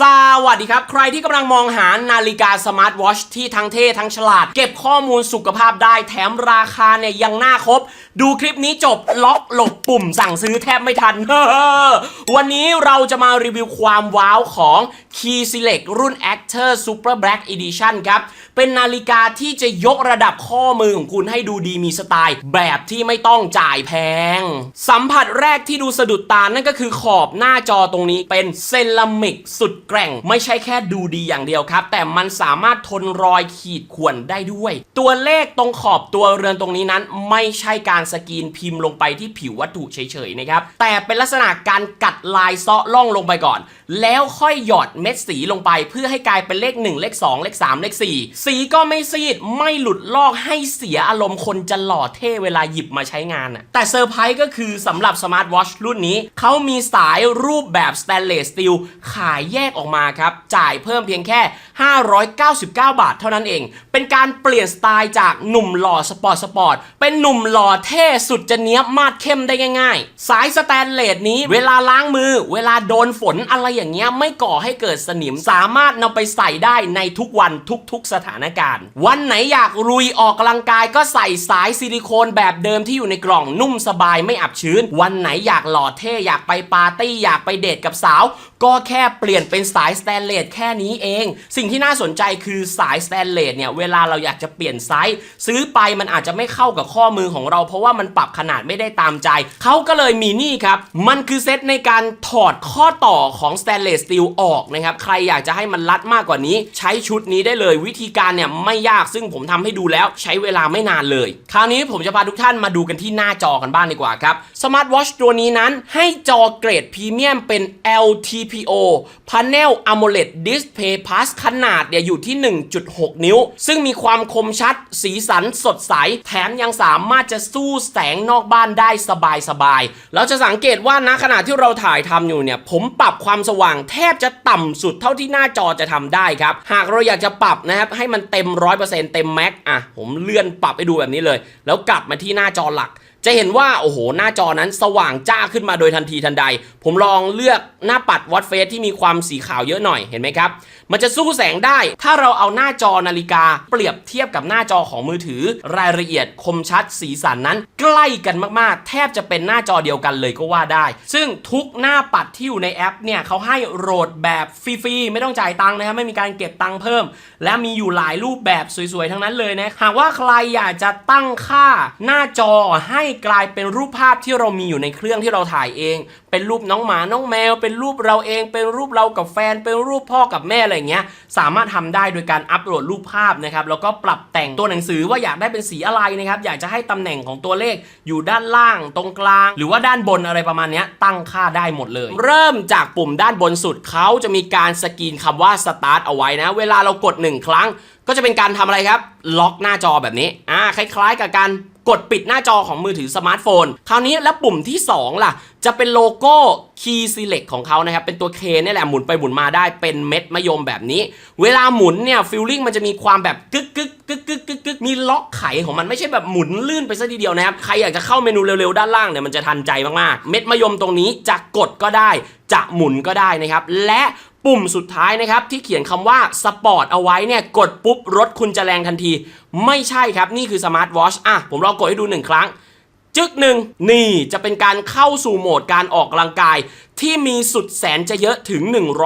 สวัสดีครับ ใครที่กำลังมองหานาฬิกาสมาร์ทวอชที่ทั้งเท่ทั้งฉลาด เก็บข้อมูลสุขภาพได้แถมราคาเนี่ยยังน่าครบ ดูคลิปนี้จบล็อกหลบปุ่มสั่งซื้อแทบไม่ทันเฮ้อวันนี้เราจะมารีวิวความว้าวของ Key Select รุ่น Actor Super Black Edition ครับ เป็นนาฬิกาที่จะยกระดับข้อมือของคุณให้ดูดีมีสไตล์ แบบที่ไม่ต้องจ่ายแพง สัมผัสแรกที่ดูสะดุดตานั่นก็คือขอบหน้าจอตรงนี้เป็นเซรามิกสุดแกร่ง ไม่ใช่แค่ดูดีอย่างเดียวครับ แต่มันสามารถทนรอยขีดข่วนได้ด้วย ตัวเลขตรงขอบตัวเรือนตรงนี้นั้น ไม่ใช่การสกรีนพิมพ์ลงไปที่ผิววัตถุเฉยๆนะครับแต่เป็นลักษณะการกัดลายเซาะล่องลงไปก่อน แล้วค่อยหยอดเม็ดสีลงไป เพื่อให้กลายเป็นเลข 1 เลข 2 เลข 3 เลข 4 สีก็ไม่ซีดไม่หลุดลอกให้เสียอารมณ์คนจะหล่อเท่เวลาหยิบมาใช้งานน่ะแต่เซอร์ไพรส์ก็คือสำหรับสมาร์ทวอชรุ่นนี้ เขามีสายรูปแบบสแตนเลสสตีลขายแยกออกมาครับ จ่ายเพิ่มเพียงแค่ 599 บาทเท่านั้นเอง เป็นการเปลี่ยนสไตล์จากหนุ่มหล่อสปอร์ตสปอร์ตเป็นหนุ่มหล่อเท่สุดจะเนี้ยบมาดเข้มได้ง่ายๆ สายสแตนเลสนี้เวลาล้างมือ เวลาโดนฝนอะไรอย่างเงี้ยไม่ก่อให้เกิดสนิมสามารถนำไปใส่ได้ในทุกวันทุกๆสถานการณ์ วันไหนอยากรุยออกกำลังกายก็ใส่สายซิลิโคนแบบเดิมที่อยู่ในกล่องนุ่มสบายไม่อับชื้น วันไหนอยากหล่อเท่อยากไปปาร์ตี้อยากไปเดทกับสาว ก็แค่เปลี่ยนเป็นสายสแตนเลสแค่นี้เอง สิ่งที่น่าสนใจคือสายสแตนเลสเนี่ยเวลาเราอยากจะเปลี่ยนไซส์ซื้อไปมันอาจจะไม่เข้ากับข้อมือของเรา เพราะว่ามันปรับขนาดไม่ได้ตามใจ เขาก็เลยมีนี่ครับ มันคือเซตในการถอดข้อต่อของสแตนเลสสตีลออกนะครับ ใครอยากจะให้มันรัดมากกว่านี้ ใช้ชุดนี้ได้เลยวิธีการเนี่ยไม่ยากซึ่งผมทำให้ดูแล้วใช้เวลาไม่นานเลย คราวนี้ผมจะพาทุกท่านมาดูกันที่หน้าจอกันบ้างดีกว่าครับสมาร์ทวอชตัวนี้นั้นให้จอเกรดพรีเมียมเป็น LTPO พันเน Panel AMOLED Display Plus ขนาดเนี่ยอยู่ที่ 1.6 นิ้ว ซึ่งมีความคมชัด สีสันสดใส แถมยังสามารถจะสู้แสงนอกบ้านได้สบายๆเราจะสังเกตว่าณขณะที่เราถ่ายทำอยู่เนี่ย ผมปรับความสว่างแทบจะต่ำสุดเท่าที่หน้าจอจะทำได้ครับ หากเราอยากจะปรับนะครับ ให้มันเต็ม 100%เต็มแม็กอะผมเลื่อนปรับให้ดูแบบนี้เลย แล้วกลับมาที่หน้าจอหลัก จะเห็นว่าโอ้โหหน้าจอนั้นสว่างจ้าขึ้นมาโดยทันทีทันใด ผมลองเลือกหน้าปัดวอตเฟสที่มีความสีขาวเยอะหน่อยเห็นไหมครับ มันจะสู้แสงได้ ถ้าเราเอาหน้าจอนาฬิกา เปรียบเทียบกับหน้าจอของมือถือ รายละเอียดคมชัดสีสันนั้น ใกล้กันมากๆ แทบจะเป็นหน้าจอเดียวกันเลยก็ว่าได้ ซึ่งทุกหน้าปัดที่อยู่ในแอปเนี่ยเขาให้โหลดแบบฟรีๆไม่ต้องจ่ายตังค์นะครับไม่มีการเก็บตังค์เพิ่ม และมีอยู่หลายรูปแบบสวยๆทั้งนั้นเลยนะหากว่าใครอยากจะตั้งค่าหน้าจอให้กลายเป็นรูปภาพที่เรามีอยู่ในเครื่องที่เราถ่ายเอง เป็นรูปน้องหมา น้องแมว เป็นรูปเราเอง เป็นรูปเรากับแฟน เป็นรูปพ่อกับแม่อะไรเงี้ย สามารถทำได้โดยการอัปโหลดรูปภาพนะครับ แล้วก็ปรับแต่งตัวหนังสือว่าอยากได้เป็นสีอะไรนะครับ อยากจะให้ตำแหน่งของตัวเลขอยู่ด้านล่าง ตรงกลาง หรือว่าด้านบนอะไรประมาณนี้ตั้งค่าได้หมดเลย เริ่มจากปุ่มด้านบนสุดเขาจะมีการสกรีนคำว่า start เอาไว้นะ เวลาเรากดหนึ่งครั้ง ก็จะเป็นการทำอะไรครับ ล็อกหน้าจอแบบนี้อ่าคล้าย ๆ กับการกดปิดหน้าจอของมือถือสมาร์ทโฟน คราวนี้แล้วปุ่มที่ 2 ล่ะ จะเป็นโลโก้ Key Select ของเขานะครับ เป็นตัว K นี่แหละหมุนไปหมุนมาได้เป็นเม็ดมะยมแบบนี้ เวลาหมุนเนี่ยฟิลลิ่งมันจะมีความแบบกึกกึกกึกกึกกึกกึกมีล็อกไขของมันไม่ใช่แบบหมุนลื่นไปซะทีเดียวนะครับ ใครอยากจะเข้าเมนูเร็วๆ ด้านล่างเนี่ยมันจะทันใจมากๆ เม็ดมะยมตรงนี้จะกดก็ได้จะหมุนก็ได้นะครับและ ปุ่มสุดท้ายนะครับที่เขียนคำว่าสปอร์ตเอาไว้เนี่ยกดปุ๊บรถคุณจะแรงทันที ไม่ใช่ครับนี่คือสมาร์ทวอชอะผมลองกดให้ดูหนึ่งครั้ง จึกหนึ่งนี่จะเป็นการเข้าสู่โหมดการออกกำลังกาย ที่มีสุดแสนจะเยอะถึง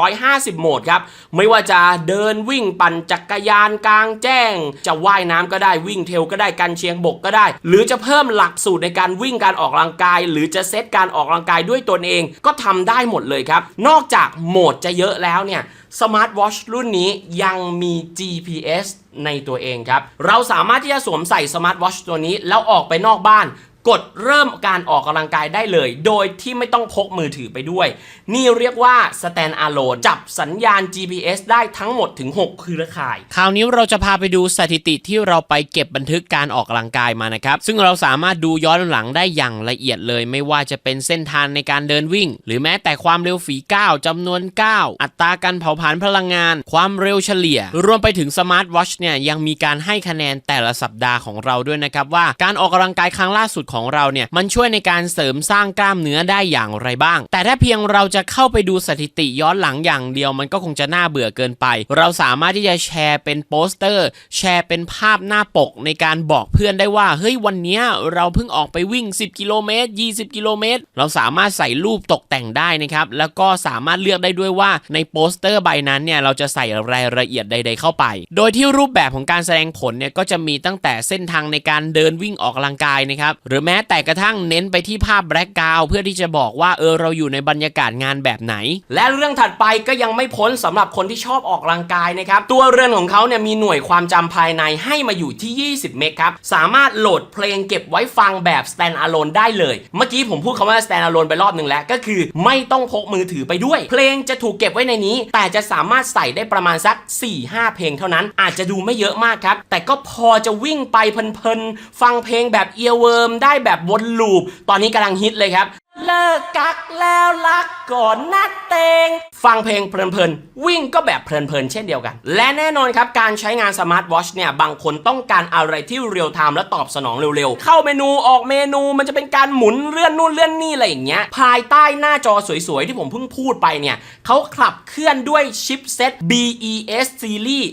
150 โหมดครับ ไม่ว่าจะเดินวิ่งปั่นจักรยานกลางแจ้ง จะว่ายน้ำก็ได้วิ่งเทลก็ได้กันเชียงบกก็ได้ หรือจะเพิ่มหลักสูตรในการวิ่งการออกกำลังกาย หรือจะเซตการออกกำลังกายด้วยตนเองก็ทำได้หมดเลยครับ นอกจากโหมดจะเยอะแล้วเนี่ยสมาร์ทวอชรุ่นนี้ยังมี GPS ในตัวเองครับ เราสามารถที่จะสวมใส่สมาร์ทวอชตัวนี้ แล้วออกไปนอกบ้าน กดเริ่มการออกกำลังกายได้เลย โดยที่ไม่ต้องพกมือถือไปด้วย นี่เรียกว่า stand alone จับสัญญาณ GPS ได้ทั้งหมดถึง 6 เครือข่าย คราวนี้เราจะพาไปดูสถิติที่เราไปเก็บบันทึกการออกกำลังกายมานะครับ ซึ่งเราสามารถดูย้อนหลังได้อย่างละเอียดเลย ไม่ว่าจะเป็นเส้นทางในการเดินวิ่ง หรือแม้แต่ความเร็วฝีก้าวจำนวนก้าวอัตราการเผาผลาญพลังงาน ความเร็วเฉลี่ย รวมไปถึงสมาร์ทวอชเนี่ยยังมีการให้คะแนนแต่ละสัปดาห์ของเราด้วยนะครับว่าการออกกำลังกายครั้งล่าสุดของเราเนี่ยมันช่วยในการเสริมสร้างกล้ามเนื้อได้อย่างไรบ้าง แต่ถ้าเพียงเราจะเข้าไปดูสถิติย้อนหลังอย่างเดียวมันก็คงจะน่าเบื่อเกินไป เราสามารถที่จะแชร์เป็นโปสเตอร์ แชร์เป็นภาพหน้าปกในการบอกเพื่อนได้ว่าเฮ้ยวันนี้เราเพิ่งออกไปวิ่ง 10 กิโลเมตร 20 กิโลเมตร เราสามารถใส่รูปตกแต่งได้นะครับ แล้วก็สามารถเลือกได้ด้วยว่าในโปสเตอร์ใบนั้นเนี่ยเราจะใส่รายละเอียดใด ๆ เข้าไป โดยที่รูปแบบของการแสดงผลเนี่ยก็จะมีตั้งแต่เส้นทางในการเดินวิ่งออกกำลังกายนะครับหรือแม้แต่กระทั่งเน้นไปที่ภาพแบล็กกราวเพื่อที่จะบอกว่าเออเราอยู่ในบรรยากาศงานแบบไหน และเรื่องถัดไปก็ยังไม่พ้นสำหรับคนที่ชอบออกกำลังกายนะครับ ตัวเรือนของเขาเนี่ยมีหน่วยความจำภายในให้มาอยู่ที่ 20 เมกครับ สามารถโหลดเพลงเก็บไว้ฟังแบบ stand alone ได้เลย เมื่อกี้ผมพูดคำว่า stand alone ไปรอบหนึ่งแล้ว ก็คือไม่ต้องพกมือถือไปด้วย เพลงจะถูกเก็บไว้ในนี้ แต่จะสามารถใส่ได้ประมาณสัก 4-5 เพลงเท่านั้น อาจจะดูไม่เยอะมากครับ แต่ก็พอจะวิ่งไปเพลินๆ ฟังเพลงแบบเอียเวิร์มได้แบบวนลูป ตอนนี้กำลังฮิตเลยครับ เลิกกักแล้วรักก่อนนัดเตง ฟังเพลงเพลินๆ วิ่งก็แบบเพลินๆ เช่นเดียวกัน และแน่นอนครับ การใช้งานสมาร์ทวอชเนี่ย บางคนต้องการอะไรที่เรียลไทม์และตอบสนองเร็วๆ เข้าเมนูออกเมนูมันจะเป็นการหมุนเลื่อนนู่นเลื่อนนี่อะไรอย่างเงี้ย ภายใต้หน้าจอสวยๆ ที่ผมเพิ่งพูดไปเนี่ยเขาขับเคลื่อนด้วยชิปเซ็ต BES Series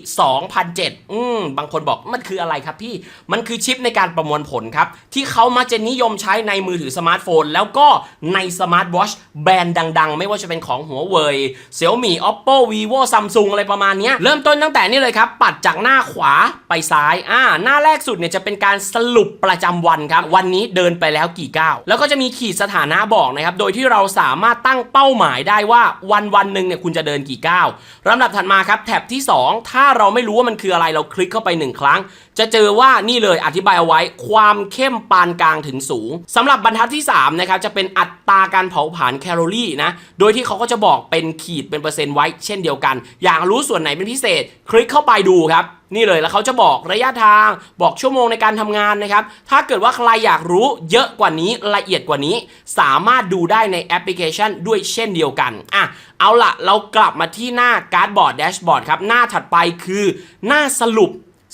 2007 อืมบางคนบอกมันคืออะไรครับพี่มันคือชิปในการประมวลผลครับที่เขามักจะนิยมใช้ในมือถือสมาร์ทโฟน แล้วก็ในสมาร์ทวอชแบรนด์ดัง ๆ ไม่ว่าจะเป็นของหัวเว่ย Xiaomi Oppo Vivo Samsung อะไรประมาณนี้เริ่มต้นตั้งแต่นี่เลยครับ ปัดจากหน้าขวาไปซ้ายอ่าหน้าแรกสุดเนี่ยจะเป็นการสรุปประจำวันครับ วันนี้เดินไปแล้วกี่ก้าวแล้วก็จะมีขีดสถานะบอกนะครับ โดยที่เราสามารถตั้งเป้าหมายได้ว่าวันวันหนึ่งเนี่ยคุณจะเดินกี่ก้าวลำดับถัดมาครับแท็บที่ 2 ถ้าเราไม่รู้ว่ามันคืออะไรเราคลิกเข้าไปหนึ่งครั้ง จะเจอว่านี่เลยอธิบายเอาไว้ความเข้มปานกลางถึงสูงสำหรับบรรทัดที่3นะครับจะเป็นอัตราการเผาผลาญแคลอรี่นะ โดยที่เขาก็จะบอกเป็นขีดเป็นเปอร์เซ็นต์ไว้เช่นเดียวกัน อยากรู้ส่วนไหนเป็นพิเศษ คลิกเข้าไปดูครับ นี่เลยแล้วเขาจะบอกระยะทาง บอกชั่วโมงในการทำงานนะครับ ถ้าเกิดว่าใครอยากรู้เยอะกว่านี้ละเอียดกว่านี้ สามารถดูได้ในแอปพลิเคชันด้วยเช่นเดียวกันอะเอาละเรากลับมาที่หน้าการ์ดบอร์ดแดชบอร์ดครับ หน้าถัดไปคือหน้าสรุป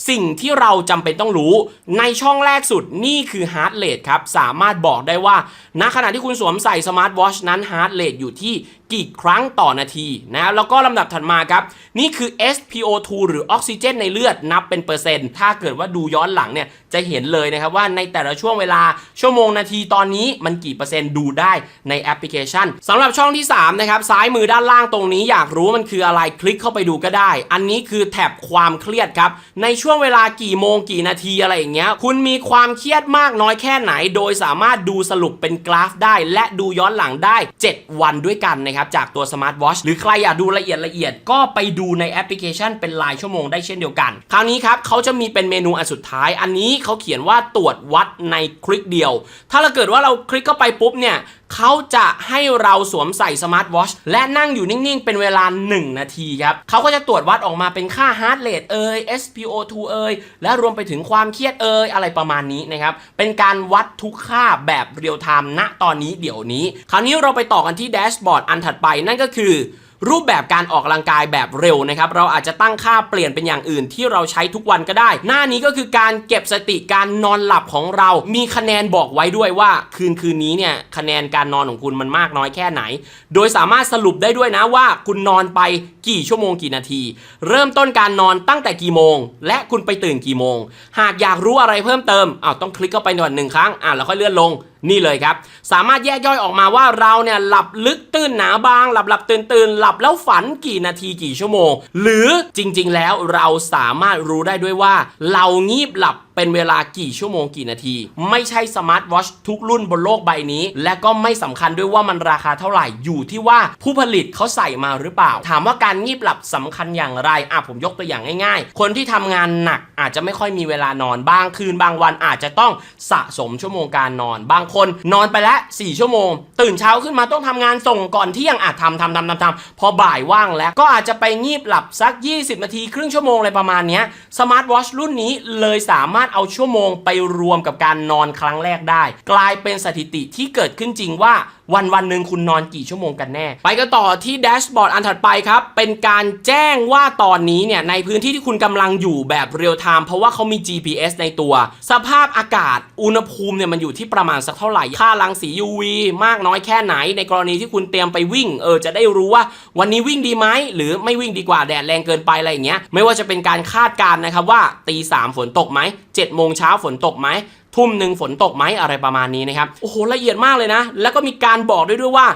สิ่งที่เราจำเป็นต้องรู้ในช่องแรกสุดนี่คือฮาร์ดเรทครับ สามารถบอกได้ว่า ณขณะที่คุณสวมใส่สมาร์ทวอชนั้นฮาร์ดเรทอยู่ที่กี่ครั้งต่อนาทีนะแล้วก็ลำดับถัดมาครับ นี่คือ SpO2 หรือออกซิเจนในเลือดนับเป็นเปอร์เซ็นต์ ถ้าเกิดว่าดูย้อนหลังเนี่ย จะเห็นเลยนะครับว่าในแต่ละช่วงเวลาชั่วโมงนาทีตอนนี้มันกี่เปอร์เซ็นต์ดูได้ในแอปพลิเคชันสำหรับช่องที่3นะครับซ้ายมือด้านล่างตรงนี้อยากรู้มันคืออะไรคลิกเข้าไปดูก็ได้ อันนี้คือแท็บความเครียดครับในช่วงเวลากี่โมงกี่นาทีอะไรอย่างเงี้ยคุณมีความเครียดมากน้อยแค่ไหน โดยสามารถดูสรุปเป็นกราฟได้ และดูย้อนหลังได้ 7 วันด้วยกันนะครับจากตัวสมาร์ทวอชหรือใครอยากดูละเอียดละเอียดก็ไปดูในแอปพลิเคชันเป็นรายชั่วโมงได้เช่นเดียวกัน คราวนี้ครับเขาจะมีเป็นเมนูอันสุดท้าย อันนี้่เขาเขียนว่าตรวจวัดในคลิกเดียว ถ้าเราเกิดว่าเราคลิกเข้าไปปุ๊บเนี่ยเขาจะให้เราสวมใส่สมาร์ทวอชและนั่งอยู่นิ่ง ๆ เป็นเวลา 1 นาทีครับเขาก็จะตรวจวัดออกมาเป็นค่าฮาร์ดเรทเอ่ย SpO2 เอ่ยและรวมไปถึงความเครียดเอ่ยอะไรประมาณนี้นะครับ เป็นการวัดทุกค่าแบบเรียลไทม์ณตอนนี้เดี๋ยวนี้ คราวนี้เราไปต่อกันที่แดชบอร์ดอันถัดไปนั่นก็คือ รูปแบบการออกกำลังกายแบบเร็วนะครับ เราอาจจะตั้งค่าเปลี่ยนเป็นอย่างอื่นที่เราใช้ทุกวันก็ได้ หน้านี้ก็คือการเก็บสติการนอนหลับของเรา มีคะแนนบอกไว้ด้วยว่า คืนคืนนี้เนี่ยคะแนนการนอนของคุณมันมากน้อยแค่ไหน โดยสามารถสรุปได้ด้วยนะว่าคุณนอนไปกี่ชั่วโมงกี่นาที เริ่มต้นการนอนตั้งแต่กี่โมง และคุณไปตื่นกี่โมง หากอยากรู้อะไรเพิ่มเติมอ้าวต้องคลิกเข้าไปหน่อยหนึ่งครั้งอะแล้วค่อยเลื่อนลงนี่เลยครับ สามารถแยกย่อยออกมาว่าเราเนี่ยหลับลึกตื่นหนาบาง หลับหลับตื่นตื่นหลับแล้วฝันกี่นาทีกี่ชั่วโมง หรือจริง ๆ แล้วเราสามารถรู้ได้ด้วยว่า เรางีบหลับ เป็นเวลากี่ชั่วโมงกี่นาที ไม่ใช่สมาร์ทวอชทุกรุ่นบนโลกใบนี้ และก็ไม่สำคัญด้วยว่ามันราคาเท่าไหร่อยู่ที่ว่าผู้ผลิตเขาใส่มาหรือเปล่า ถามว่าการงีบหลับสำคัญอย่างไรอะผมยกตัวอย่างง่าย ๆ คนที่ทำงานหนักอาจจะไม่ค่อยมีเวลานอนบางคืนบางวันอาจจะต้องสะสมชั่วโมงการนอน บางคนนอนไปแล้ว4ชั่วโมง ตื่นเช้าขึ้นมาต้องทำงานส่งก่อนเที่ยงอาจทำทำทำทำทำพอบ่ายว่างแล้วก็อาจจะไปงีบหลับสัก 20 นาทีครึ่งชั่วโมงอะไรประมาณนี้สมาร์ทวอชรุ่นนี้เลยสามารถเอาชั่วโมงไปรวมกับการนอนครั้งแรกได้ กลายเป็นสถิติที่เกิดขึ้นจริงว่าวันวันหนึ่งคุณนอนกี่ชั่วโมงกันแน่ ไปกันต่อที่แดชบอร์ดอันถัดไปครับ เป็นการแจ้งว่าตอนนี้เนี่ยในพื้นที่ที่คุณกำลังอยู่แบบเรียลไทม์เพราะว่าเขามี GPS ในตัว สภาพอากาศอุณหภูมิเนี่ยมันอยู่ที่ประมาณสักเท่าไหร่ ค่ารังสี UV มากน้อยแค่ไหน ในกรณีที่คุณเตรียมไปวิ่งเออจะได้รู้ว่า วันนี้วิ่งดีไหมหรือไม่วิ่งดีกว่าแดดแรงเกินไปอะไรอย่างเงี้ยไม่ว่าจะเป็นการคาดการณ์นะครับว่าตีสามฝนตกไหมเจ็ดโมงเช้าฝนตกไหม ทุ่มหนึ่งฝนตกไหมอะไรประมาณนี้นะครับ โอ้โหละเอียดมากเลยนะ แล้วก็มีการบอกด้วยด้วยว่า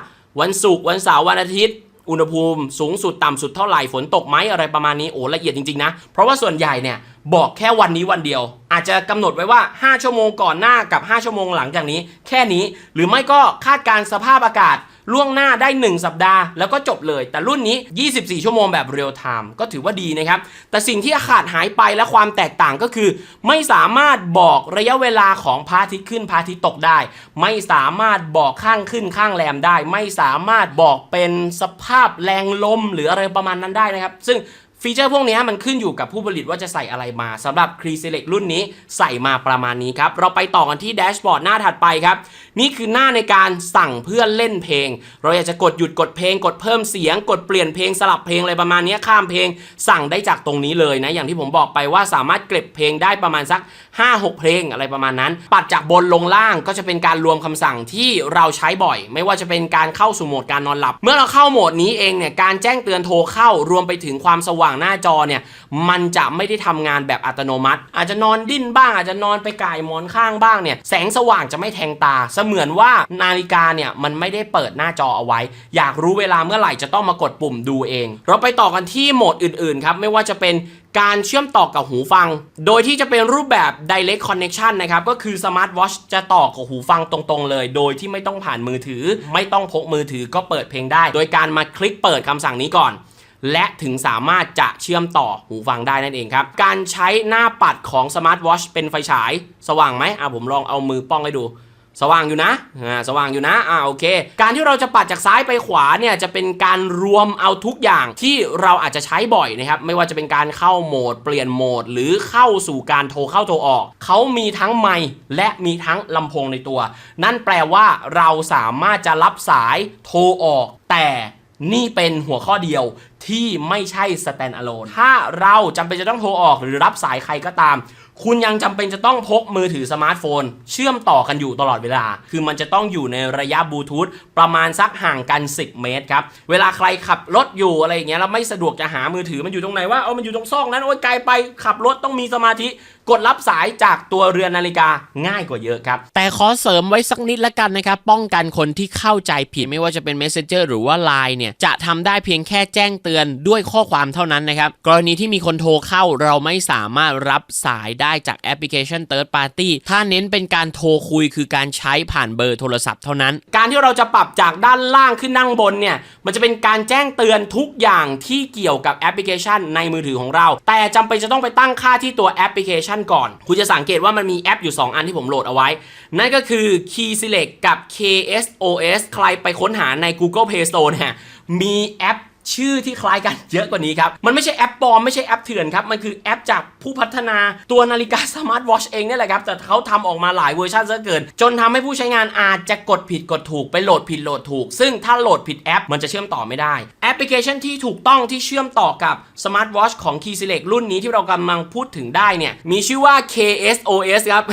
วันศุกร์วันเสาร์วันอาทิตย์ อุณหภูมิสูงสุดต่ำสุดเท่าไหร่ฝนตกไหมอะไรประมาณนี้โอ้ละเอียดจริงๆนะ เพราะว่าส่วนใหญ่เนี่ยบอกแค่วันนี้วันเดียว อาจจะกำหนดไว้ว่า 5 ชั่วโมงก่อนหน้ากับ 5 ชั่วโมงหลังจากนี้ แค่นี้หรือไม่ก็คาดการสภาพอากาศล่วงหน้าได้ 1 สัปดาห์แล้วก็จบเลย แต่รุ่นนี้ 24 ชั่วโมงแบบเรียลไทม์ก็ถือว่าดีนะครับ แต่สิ่งที่ขาดหายไปและความแตกต่างก็คือ ไม่สามารถบอกระยะเวลาของพระอาทิตย์ขึ้นพระอาทิตย์ตกได้ ไม่สามารถบอกข้างขึ้นข้างแรมได้ ไม่สามารถบอกเป็นสภาพแรงลมหรืออะไรประมาณนั้นได้นะครับ ซึ่ง ฟีเจอร์พวกนี้มันขึ้นอยู่กับผู้ผลิตว่าจะใส่อะไรมาสำหรับ c r e Select รุ่นนี้ใส่มาประมาณนี้ครับ เราไปต่อกันที่แดชบอร์ดหน้าถัดไปครับ นี่คือหน้าในการสั่งเพื่อเล่นเพลง เราอยากจะกดหยุดกดเพลง กดเพิ่มเสียง กดเปลี่ยนเพลงสลับเพลงอะไรประมาณนี้ข้ามเพลง สั่งได้จากตรงนี้เลยนะอย่างที่ผมบอกไปว่าสามารถเก็บเพลงได้ประมาณสัก 5-6 เพลงอะไรประมาณนั้น ปัดจากบนลงล่างก็จะเป็นการรวมคำสั่งที่เราใช้บ่อย ไม่ว่าจะเป็นการเข้าสู่โหมดการนอนหลับ เมื่อเราเข้าโหมดนี้เองเนี่ยการแจ้งเตือนโทรเข้ารวมไปถึงความสว่างหน้าจอเนี่ยมันจะไม่ได้ทำงานแบบอัตโนมัติ อาจจะนอนดิ้นบ้างอาจจะนอนไปก่ายหมอนข้างบ้างเนี่ยแสงสว่างจะไม่แทงตา เสมือนว่านาฬิกาเนี่ยมันไม่ได้เปิดหน้าจอเอาไว้ อยากรู้เวลาเมื่อไหร่จะต้องมากดปุ่มดูเอง เราไปต่อกันที่โหมดอื่นๆครับไม่ว่าจะเป็นการเชื่อมต่อกับหูฟัง โดยที่จะเป็นรูปแบบ direct connection นะครับ ก็คือ smart watch จะต่อกับหูฟังตรงๆเลย โดยที่ไม่ต้องผ่านมือถือ ไม่ต้องพกมือถือก็เปิดเพลงได้ โดยการมาคลิกเปิดคำสั่งนี้ก่อน และถึงสามารถจะเชื่อมต่อหูฟังได้นั่นเองครับ การใช้หน้าปัดของ smart watch เป็นไฟฉาย สว่างไหมอะผมลองเอามือป้องให้ดู สว่างอยู่นะอ่าสว่างอยู่นะอ่าโอเค การที่เราจะปัดจากซ้ายไปขวาเนี่ยจะเป็นการรวมเอาทุกอย่างที่เราอาจจะใช้บ่อยนะครับไม่ว่าจะเป็นการเข้าโหมด เปลี่ยนโหมด หรือเข้าสู่การโทรเข้าโทรออกเขามีทั้งไมค์และมีทั้งลำโพงในตัว นั่นแปลว่าเราสามารถจะรับสายโทรออกแต่ นี่เป็นหัวข้อเดียวที่ไม่ใช่ stand alone ถ้าเราจำเป็นจะต้องโทรออกหรือรับสายใครก็ตาม คุณยังจำเป็นจะต้องพกมือถือสมาร์ทโฟน เชื่อมต่อกันอยู่ตลอดเวลา คือมันจะต้องอยู่ในระยะบลูทูธประมาณสักห่างกัน 10 เมตรครับ เวลาใครขับรถอยู่อะไรอย่างเงี้ยแล้วไม่สะดวกจะหามือถือมันอยู่ตรงไหนว่าเอามันอยู่ตรงซอกนั้นโอ้ยไกลไปขับรถต้องมีสมาธิ กดรับสายจากตัวเรือนนาฬิกาง่ายกว่าเยอะครับ แต่ขอเสริมไว้สักนิดละกันนะครับ ป้องกันคนที่เข้าใจผิดไม่ว่าจะเป็น Messenger หรือว่า Line เนี่ย จะทำได้เพียงแค่แจ้งเตือนด้วยข้อความเท่านั้นนะครับ กรณีที่มีคนโทรเข้าเราไม่สามารถรับสายได้จากแอปพลิเคชัน Third Party ถ้าเน้นเป็นการโทรคุยคือการใช้ผ่านเบอร์โทรศัพท์เท่านั้น การที่เราจะปรับจากด้านล่างขึ้นด้านบนเนี่ยมันจะเป็นการแจ้งเตือนทุกอย่างที่เกี่ยวกับแอปพลิเคชันในมือถือของเรา แต่จำเป็นจะต้องไปตั้งค่าที่ตัวแอปพลิเคชันก่อน คุณจะสังเกตว่ามันมีแอปอยู่ 2 อันที่ผมโหลดเอาไว้ นั่นก็คือ Key Select กับ KSOS ใครไปค้นหาใน Google Play Store เนี่ยมีแอป ชื่อที่คล้ายกันเยอะกว่านี้ครับ มันไม่ใช่แอปปลอมไม่ใช่แอปเถื่อนครับ มันคือแอปจากผู้พัฒนาตัวนาฬิกาสมาร์ทวอชเองนี่แหละครับ แต่เขาทำออกมาหลายเวอร์ชันซะเกิน จนทำให้ผู้ใช้งานอาจจะกดผิดกดถูกไปโหลดผิดโหลดถูก ซึ่งถ้าโหลดผิดแอป มันจะเชื่อมต่อไม่ได้ แอปพลิเคชันที่ถูกต้องที่เชื่อมต่อกับสมาร์ทวอชของ Key Select รุ่นนี้ที่เรากำลังพูดถึงได้เนี่ยมีชื่อว่า KSOS ครับ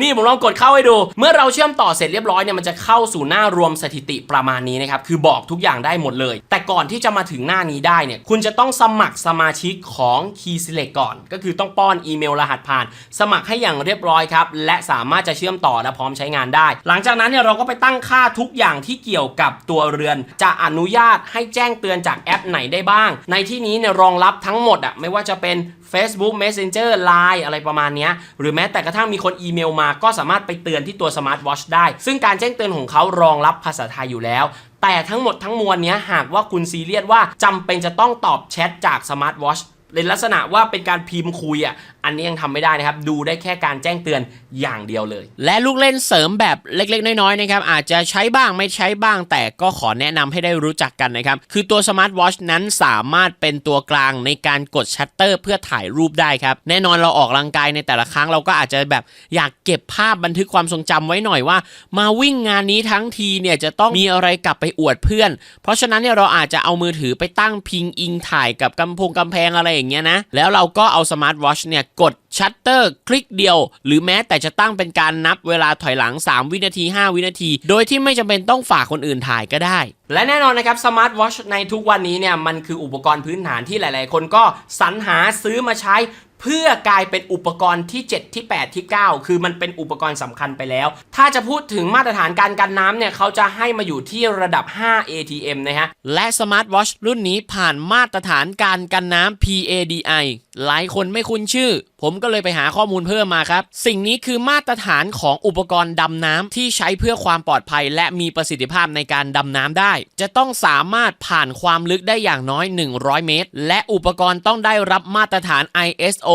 นี่ผมลองกดเข้าให้ดู เมื่อเราเชื่อมต่อเสร็จเรียบร้อยเนี่ยมันจะเข้าสู่หน้ารวมสถิติประมาณนี้นะครับคือบอกทุกอย่างได้หมดเลย แต่ก่อนอนที่จะมาถึงหน้านี้ได้เนี่ยคุณจะต้องสมัครสมาชิกของ Key Select ก่อน ก็คือต้องป้อนอีเมลรหัสผ่าน สมัครให้อย่างเรียบร้อยครับ และสามารถจะเชื่อมต่อและพร้อมใช้งานได้ หลังจากนั้นเนี่ยเราก็ไปตั้งค่าทุกอย่างที่เกี่ยวกับตัวเรือน จะอนุญาตให้แจ้งเตือนจากแอปไหนได้บ้าง ในที่นี้เนี่ยรองรับทั้งหมดอะไม่ว่าจะเป็น Facebook Messenger Line อะไรประมาณนี้หรือแม้แต่กระทั่งมีคนอีเมลมาก็สามารถไปเตือนที่ตัว Smart Watch ได้ ซึ่งการแจ้งเตือนของเขารองรับภาษาไทยอยู่แล้ว แต่ทั้งหมดทั้งมวลเนี้ยหากว่าคุณซีเรียสว่าจำเป็นจะต้องตอบแชทจากสมาร์ทวอชในลักษณะว่าเป็นการพิมพ์คุยอะอันนี้ยังทำไม่ได้นะครับ ดูได้แค่การแจ้งเตือนอย่างเดียวเลย และลูกเล่นเสริมแบบเล็กๆ น้อยๆนะครับอาจจะใช้บ้างไม่ใช้บ้าง แต่ก็ขอแนะนำให้ได้รู้จักกันนะครับ คือตัวสมาร์ทวอชนั้นสามารถเป็นตัวกลางในการกดชัตเตอร์ เพื่อถ่ายรูปได้ครับ แน่นอนเราออกกำลังกายในแต่ละครั้งเราก็อาจจะแบบอยากเก็บภาพบันทึกความทรงจำไว้หน่อยว่า มาวิ่งงานนี้ทั้งทีเนี่ยจะต้องมีอะไรกลับไปอวดเพื่อน เพราะฉะนั้นเนี่ยเราอาจจะเอามือถือไปตั้งพิงอิงถ่ายกับกำพงกำแพงอะไรอย่างเงี้ยนะแล้วเราก็เอาสมาร์ทวอชเนี่ยกดชัตเตอร์คลิกเดียว หรือแม้แต่จะตั้งเป็นการนับเวลาถอยหลัง 3 วินาที 5 วินาที โดยที่ไม่จำเป็นต้องฝากคนอื่นถ่ายก็ได้ และแน่นอนนะครับสมาร์ทวอชในทุกวันนี้เนี่ยมันคืออุปกรณ์พื้นฐานที่หลาย ๆ คนก็สรรหาซื้อมาใช้เพื่อกลายเป็นอุปกรณ์ที่ 7 ที่ 8 ที่ 9 คือมันเป็นอุปกรณ์สำคัญไปแล้ว ถ้าจะพูดถึงมาตรฐานการกันน้ำเนี่ยเขาจะให้มาอยู่ที่ระดับ 5 ATM นะฮะ และสมาร์ทวอชรุ่นนี้ผ่านมาตรฐานการกันน้ำ PADI หลายคนไม่คุ้นชื่อ ผมก็เลยไปหาข้อมูลเพิ่มมาครับ สิ่งนี้คือมาตรฐานของอุปกรณ์ดำน้ำที่ใช้เพื่อความปลอดภัย และมีประสิทธิภาพในการดำน้ำได้ จะต้องสามารถผ่านความลึกได้อย่างน้อย 100 เมตร และอุปกรณ์ต้องได้รับมาตรฐาน ISO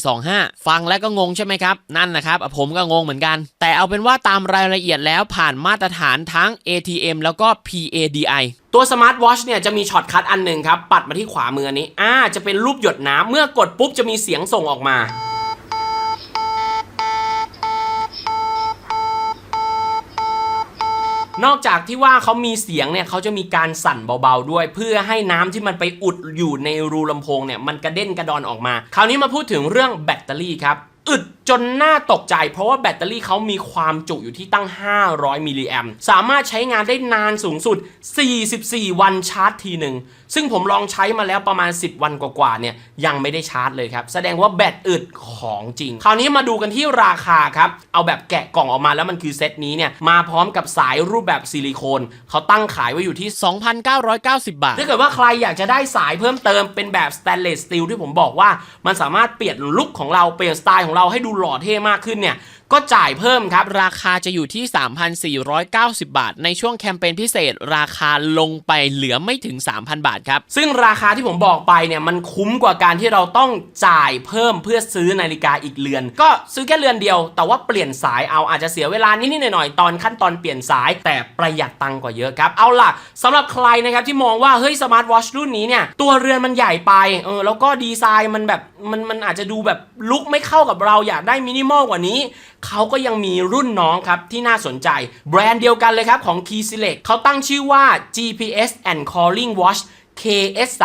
6425 ฟังแล้วก็งงใช่ไหมครับ นั่นนะครับ ผมก็งงเหมือนกัน แต่เอาเป็นว่าตามรายละเอียดแล้วผ่านมาตรฐานทั้ง ATM แล้วก็ PADI ตัวสมาร์ทวอชเนี่ยจะมีช็อตคัทอันหนึ่งครับ ปัดมาที่ขวามือนนี้ อ่า จะเป็นรูปหยดน้ำ เมื่อกดปุ๊บจะมีเสียงส่งออกมา นอกจากที่ว่าเขามีเสียงเนี่ยเขาจะมีการสั่นเบาๆด้วย เพื่อให้น้ำที่มันไปอุดอยู่ในรูลำโพงเนี่ยมันกระเด็นกระดอนออกมา คราวนี้มาพูดถึงเรื่องแบตเตอรี่ครับ อึด จนน่าตกใจ เพราะว่าแบตเตอรี่เขามีความจุอยู่ที่ตั้ง 500 มิลลิแอมสามารถใช้งานได้นานสูงสุด 44 วันชาร์จทีหนึ่ง ซึ่งผมลองใช้มาแล้วประมาณ 10 วันกว่าๆเนี่ยยังไม่ได้ชาร์จเลยครับ แสดงว่าแบตอึดของจริง คราวนี้มาดูกันที่ราคาครับ เอาแบบแกะกล่องออกมาแล้วมันคือเซตนี้เนี่ยมาพร้อมกับสายรูปแบบซิลิโคนเขาตั้งขายไว้อยู่ที่ 2,990 บาท ถ้าเกิดว่าใครอยากจะได้สายเพิ่มเติมเป็นแบบสแตนเลสสตีลที่ผมบอกว่า มันสามารถเปลี่ยนลุคของเราเปลี่ยนสไตล์ของเราให้ดูหล่อเท่มากขึ้นเนี่ย ก็จ่ายเพิ่มครับ ราคาจะอยู่ที่ 3,490 บาท ในช่วงแคมเปญพิเศษ ราคาลงไปเหลือไม่ถึง 3,000 บาทครับ ซึ่งราคาที่ผมบอกไปเนี่ยมันคุ้มกว่าการที่เราต้องจ่ายเพิ่มเพื่อซื้อนาฬิกาอีกเรือน ก็ซื้อแค่เรือนเดียว แต่ว่าเปลี่ยนสายเอาอาจจะเสียเวลานิดๆหน่อยๆตอนขั้นตอนเปลี่ยนสายแต่ประหยัดตังกว่าเยอะครับเอาล่ะสำหรับใครนะครับที่มองว่าเฮ้ยสมาร์ทวอชรุ่นนี้เนี่ยตัวเรือนมันใหญ่ไปเออแล้วก็ดีไซน์มันแบบมันมันอาจจะดูแบบลุกไม่เข้ากับเราอยากได้มินิมอลกว่านี้เขาก็ยังมีรุ่นน้องครับที่น่าสนใจ แบรนด์เดียวกันเลยครับของ Key Select เขาตั้งชื่อว่า GPS and Calling Watch KS3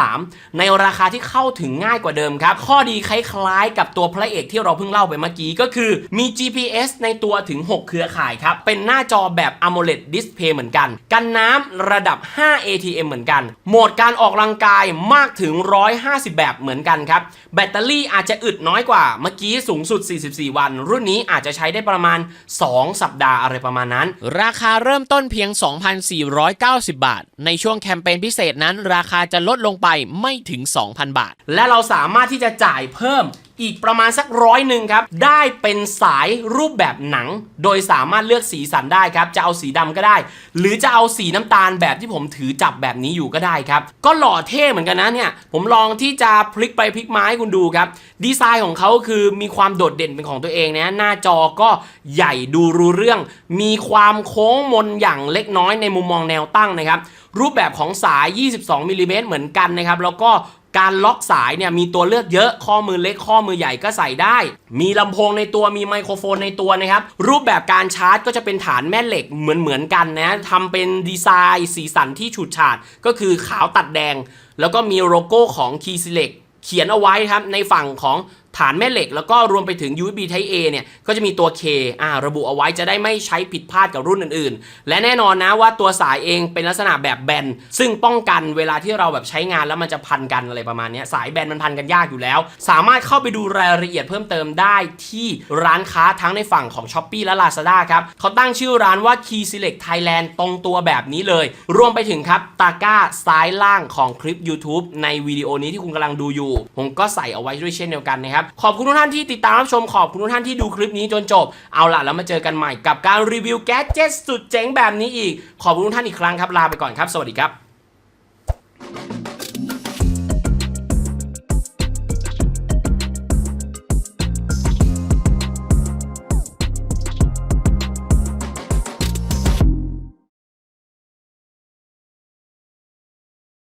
ในราคาที่เข้าถึงง่ายกว่าเดิมครับ ข้อดีคล้ายๆ กับตัวพระเอกที่เราเพิ่งเล่าไปเมื่อกี้ก็คือมี GPS ในตัวถึง 6 เครือข่ายครับ เป็นหน้าจอแบบ AMOLED Display เหมือนกัน กันน้ำระดับ 5 ATM เหมือนกัน โหมดการออกกำลังกายมากถึง 150 แบบเหมือนกันครับ แบตเตอรี่อาจจะอึดน้อยกว่าเมื่อกี้สูงสุด 44 วัน รุ่นนี้อาจจะใช้ได้ประมาณ 2 สัปดาห์อะไรประมาณนั้น ราคาเริ่มต้นเพียง 2,490 บาท ในช่วงแคมเปญพิเศษนั้นราคาจะลดลงไปไม่ถึง 2,000 บาท และเราสามารถที่จะจ่ายเพิ่มอีกประมาณสักร้อยหนึ่งครับ ได้เป็นสายรูปแบบหนัง โดยสามารถเลือกสีสันได้ครับ จะเอาสีดำก็ได้ หรือจะเอาสีน้ำตาลแบบที่ผมถือจับแบบนี้อยู่ก็ได้ครับ ก็หล่อเท่เหมือนกันนะเนี่ย ผมลองที่จะพลิกไปพลิกมาให้คุณดูครับ ดีไซน์ของเขาคือมีความโดดเด่นเป็นของตัวเองนะ หน้าจอก็ใหญ่ดูรู้เรื่อง มีความโค้งมนอย่างเล็กน้อยในมุมมองแนวตั้งนะครับ รูปแบบของสาย 22มิลลิเมตรเหมือนกันนะครับ แล้วก็การล็อกสายเนี่ยมีตัวเลือกเยอะข้อมือเล็กข้อมือใหญ่ก็ใส่ได้ มีลำโพงในตัวมีไมโครโฟนในตัวนะครับ รูปแบบการชาร์จก็จะเป็นฐานแม่เหล็กเหมือนเหมือนกันนะทำเป็นดีไซน์สีสันที่ฉูดฉาด ก็คือขาวตัดแดง แล้วก็มีโลโก้ของ Key Select เขียนเอาไว้ครับในฝั่งของ ฐานแม่เหล็กแล้วก็รวมไปถึง USB Type A เนี่ยก็จะมีตัว K อ่าระบุเอาไว้จะได้ไม่ใช้ผิดพลาดกับรุ่นอื่นๆ และแน่นอนนะว่าตัวสายเองเป็นลักษณะแบบแบน ซึ่งป้องกันเวลาที่เราแบบใช้งานแล้วมันจะพันกันอะไรประมาณนี้สายแบนมันพันกันยากอยู่แล้ว สามารถเข้าไปดูรายละเอียดเพิ่มเติมได้ที่ร้านค้าทั้งในฝั่งของ s h อ p e e และ Lazada ครับเขาตั้งชื่อร้านว่า Key Select Thailand ตรงตัวแบบนี้เลย รวมไปถึงครับตาก้าซ้ายล่างของคลิป YouTube ในวิดีโอนี้ที่คุณกำลังดูอยู่ ผมก็ใส่เอาไว้ด้วยเช่นเดียวกันนะครับขอบคุณทุกท่านที่ติดตามรับชมขอบคุณทุกท่านที่ดูคลิปนี้จนจบ เอาล่ะแล้วมาเจอกันใหม่กับการรีวิวแก๊สเจ็ตสุดเจ๋งแบบนี้อีก ขอบคุณทุกท่านอีกครั้งครับลาไปก่อนครับ สวัสดีครับ